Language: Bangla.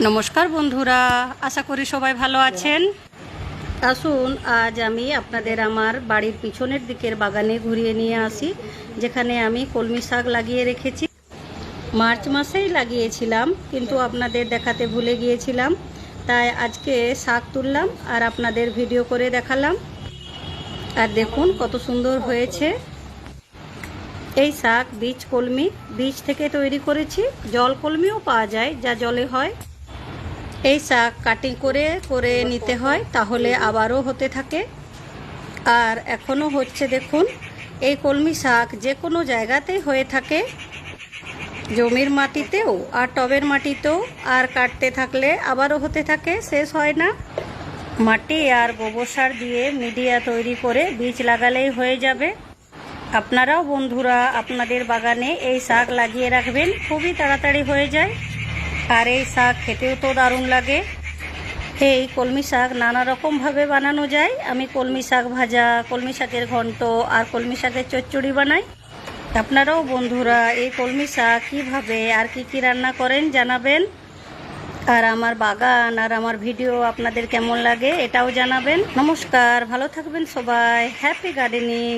নমস্কার বন্ধুরা, আশা করি সবাই ভালো আছেন। আসুন, আজ আমি আপনাদের আমার বাড়ির পিছনের দিকের বাগানে ঘুরিয়ে নিয়ে আসি, যেখানে আমি কলমি শাক লাগিয়ে রেখেছি। মার্চ মাসেই লাগিয়েছিলাম, কিন্তু আপনাদের দেখাতে ভুলে গিয়েছিলাম। তাই আজকে শাক তুললাম আর আপনাদের ভিডিও করে দেখালাম। আর দেখুন কত সুন্দর হয়েছে। এই শাক বীজ কলমি, বীজ থেকে তৈরি করেছি। জল কলমিও পাওয়া যায়, যা জলে হয়। এই শাক কাটিং করে করে নিতে হয়, তাহলে আবারও হতে থাকে। আর এখনও হচ্ছে দেখুন, এই কলমি শাক যে কোনো জায়গাতেই হয়ে থাকে। জমির মাটিতেও আর টবের মাটিতেও আর কাটতে থাকলে আবারও হতে থাকে, শেষ হয় না। মাটি আর গোবর সার দিয়ে মিডিয়া তৈরি করে বীজ লাগালেই হয়ে যাবে। আপনারাও বন্ধুরা, আপনাদের বাগানে এই শাক লাগিয়ে রাখবেন, খুবই তাড়াতাড়ি হয়ে যায়। আর এই শাক খেতেও তো দারুণ লাগে। এই কলমি শাক নানা রকমভাবে বানানো যায়। আমি কলমি শাক ভাজা, কলমি শাকের ঘন্ট আর কলমি শাকের চচ্চড়ি বানাই। আপনারাও বন্ধুরা, এই কলমি শাক কীভাবে আর কি কি রান্না করেন জানাবেন। আর আমার বাগান আর আমার ভিডিও আপনাদের কেমন লাগে এটাও জানাবেন। নমস্কার, ভালো থাকবেন সবাই। Happy gardening